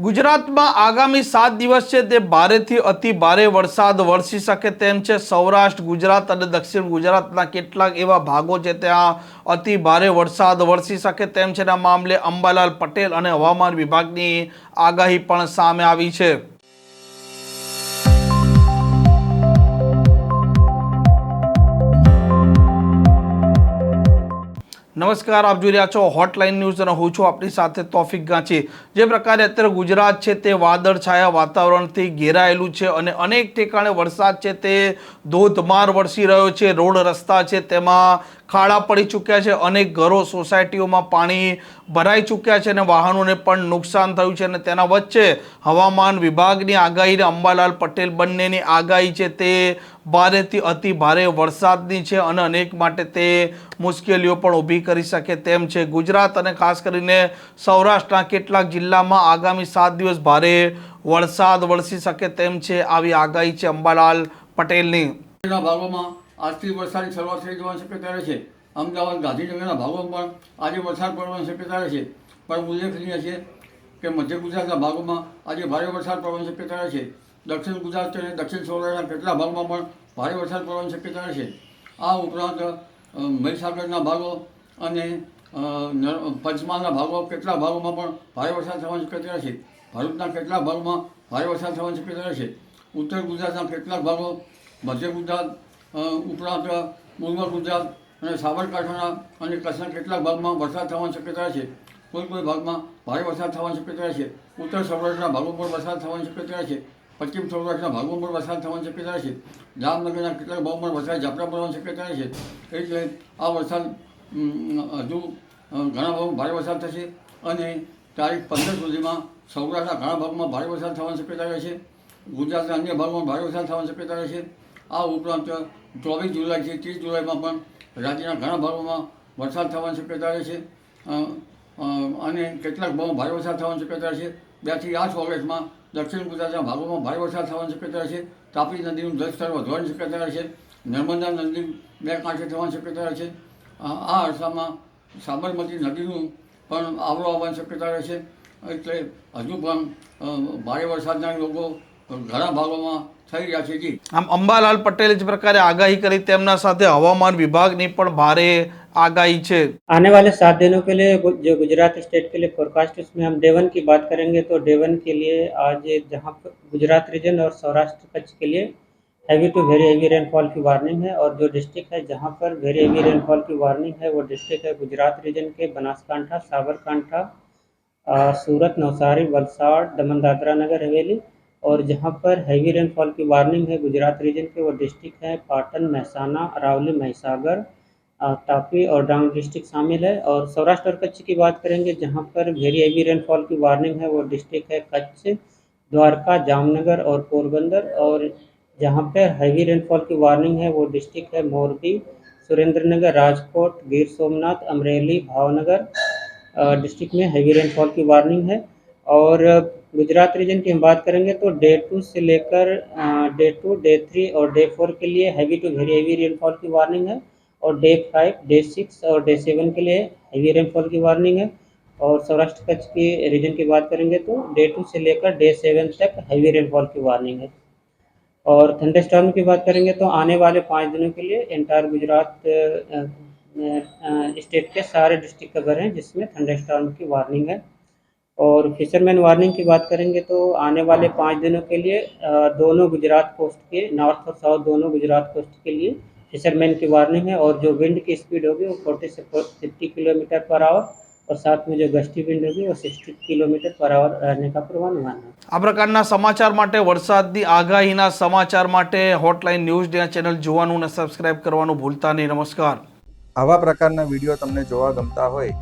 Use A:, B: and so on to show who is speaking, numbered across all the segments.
A: ગુજરાતમાં આગામી સાત દિવસ છે તે ભારેથી અતિ ભારે વરસાદ વરસી શકે તેમ છે. સૌરાષ્ટ્ર, ગુજરાત અને દક્ષિણ ગુજરાતના કેટલાક એવા ભાગો છે ત્યાં અતિ ભારે વરસાદ વરસી શકે તેમ છે. આ મામલે અંબાલાલ પટેલ અને હવામાન વિભાગની આગાહી પણ સામે આવી છે. નમસ્કાર, આપ જોઈ રહ્યા છો હોટલાઇન ન્યૂઝ અને હું છું આપણી સાથે તોફિક ગાંચી જે પ્રકારે અત્યારે ગુજરાત છે તે વાદળ છાયા વાતાવરણથી ઘેરાયેલું છે અને અનેક ઠેકાણે વરસાદ છે તે ધોધમાર વરસી રહ્યો છે. રોડ રસ્તા છે તેમાં ખાડા પડી ચૂક્યા છે, અનેક ઘરો સોસાયટીઓમાં પાણી ભરાઈ ચૂક્યા છે અને વાહનોને પણ નુકસાન થયું છે અને તેના વચ્ચે હવામાન વિભાગની આગાહી અને અંબાલાલ પટેલ બંનેની આગાહી છે, તે ભારેથી અતિ ભારે વરસાદની છે અને અનેક માટે તે મુશ્કેલીઓ પણ ઊભી કરી શકે તેમ છે. ગુજરાત અને ખાસ કરીને સૌરાષ્ટ્રના કેટલાક જિલ્લામાં આગામી સાત દિવસ ભારે વરસાદ વરસી શકે તેમ છે, આવી આગાહી છે અંબાલાલ પટેલની.
B: ભાગોમાં આજથી વરસાદની શરૂઆત થઈ જવાની શક્યતા રહે છે. અમદાવાદ, ગાંધીનગરના ભાગોમાં આજે વરસાદ પડવાની શક્યતા રહે છે. પણ ઉલ્લેખનીય છે કે મધ્ય ગુજરાતના ભાગોમાં આજે ભારે વરસાદ પડવાની શક્યતા રહે છે. દક્ષિણ ગુજરાત અને દક્ષિણ સૌરાષ્ટ્રના કેટલા ભાગમાં પણ ભારે વરસાદ પડવાની શક્યતા રહે છે. આ ઉપરાંત મહીસાગરના ભાગો અને પંચમહાલના ભાગો કેટલા ભાગોમાં પણ ભારે વરસાદ થવાની શક્યતા રહે છે. ભરૂચના કેટલા ભાગોમાં ભારે વરસાદ થવાની શક્યતા રહે છે. ઉત્તર ગુજરાતના કેટલાક ભાગો, મધ્ય ગુજરાત ઉપરાંત પૂર્વ ગુજરાત અને સાબરકાંઠાના અને કચ્છના કેટલાક ભાગમાં વરસાદ થવાની શક્યતા છે. કોઈ કોઈ ભાગમાં ભારે વરસાદ થવાની શક્યતા છે. ઉત્તર સૌરાષ્ટ્રના ભાગો પર વરસાદ થવાની શક્યતા છે. પશ્ચિમ સૌરાષ્ટ્રના ભાગો પર વરસાદ થવાની શક્યતા છે. જામનગરના કેટલાક ભાગમાં વરસાદ ઝાપટા પડવાની શક્યતા છે. એટલે આ વરસાદ હજુ ઘણા ભાગમાં ભારે વરસાદ થશે અને તારીખ પંદર સુધીમાં સૌરાષ્ટ્રના ઘણા ભાગમાં ભારે વરસાદ થવાની શક્યતા રહે છે ગુજરાતના અન્ય ભાગમાં ભારે વરસાદ થવાની શક્યતા રહે છે આ ઉપરાંત ચોવીસ જુલાઈથી ત્રીસ જુલાઈમાં પણ રાજ્યના ઘણા ભાગોમાં વરસાદ થવાની શક્યતા રહે છે. અને કેટલાક ભાગમાં ભારે વરસાદ થવાની શક્યતા છે. બેથી આઠ ઓગસ્ટમાં દક્ષિણ ગુજરાતના ભાગોમાં ભારે વરસાદ થવાની શક્યતા છે. તાપી નદીનું જળસ્તર વધવાની શક્યતા છે. નર્મદા નદી બે કાંઠે થવાની શક્યતા છે. આ અરસામાં સાબરમતી નદીનું પણ આવરો આવવાની શક્યતા રહે છે. એટલે હજુ પણ ભારે વરસાદના લોકો ઘણા ભાગોમાં થઈ રહ્યા છે જી
A: આમ અંબાલાલ પટેલે જે પ્રકારે આગાહી કરી તેમના સાથે હવામાન વિભાગની પણ ભારે આગાહી છે
C: आने वाले सात दिनों के लिए गु- जो गुजरात स्टेट के लिए फोरकास्ट उसमें हम डे वन की बात करेंगे तो डे वन के लिए आज जहाँ पर गुजरात रीजन और सौराष्ट्र कच्छ के लिए heavy to very heavy rainfall की वार्निंग है और जो डिस्ट्रिक्ट है जहाँ पर वेरी हैवी रेनफॉल की वार्निंग है वो डिस्ट्रिक्ट है गुजरात रीजन के बनासकांठा साबरकांठा अ, सूरत नवसारी वलसाड़ दमन दादरा नगर हवेली और जहाँ पर हैवी रेनफॉल की वार्निंग है, गुजरात रीजन के वो डिस्ट्रिक्ट है, पाटन, महसाना अरावली महिसागर तापी और डांग डिस्ट्रिक्ट शामिल है। और सौराष्ट्र और कच्छ की बात करेंगे, जहाँ पर वेरी हैवी रेनफॉल की वार्निंग है, वो डिस्ट्रिक्ट है कच्छ, द्वारका, जामनगर और पोरबंदर। और जहाँ पर हैवी रेनफॉल की वार्निंग है, वो डिस्ट्रिक्ट है मोरबी, सुरेंद्रनगर, राजकोट, गिर सोमनाथ, अमरेली, भावनगर। डिस्ट्रिक्ट में हैवी रेनफॉल की वार्निंग है। और गुजरात रीजन की हम बात करेंगे तो डे टू से लेकर डे टू डे थ्री और डे फोर के लिए heavy to very heavy rainfall की वार्निंग है और डे फाइव डे सिक्स और डे सेवन के लिए हैवी रेनफॉल की वार्निंग है। और सौराष्ट्र कच्छ की रीजन की बात करेंगे तो डे टू से लेकर डे सेवन तक हैवी रेनफॉल की वार्निंग है। और थंडरस्टॉर्म की बात करेंगे तो आने वाले पाँच दिनों के लिए एंटायर गुजरात स्टेट के सारे डिस्ट्रिक्ट कवर हैं जिसमें थंडरस्टॉर्म की वार्निंग है। और फिशरमैन वार्निंग की बात करेंगे तो आने वाले पाँच दिनों के लिए अ, दोनों गुजरात कोस्ट के नॉर्थ और साउथ दोनों गुजरात कोस्ट के लिए फिशरमैन की वार्निंग है और जो विंड की स्पीड होगी वो फोर्टी से फिफ्टी किलोमीटर पर आवर और साथ में जो गस्टी विंड होगी वो सिक्सटी किलोमीटर पर आवर रहने का पूर्वानुमान है
A: આ પ્રકારના સમાચાર માટે વરસાદની આગાહીના સમાચાર માટે હોટલાઇન ન્યૂઝ ચેનલ જોવાનું અને સબસ્ક્રાઇબ કરવાનું ભૂલતા નહીં નમસ્કાર
D: આવા પ્રકારના વિડીયો તમને જોવા ગમતા હોય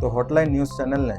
D: તો હોટલાઇન ન્યૂઝ ચેનલને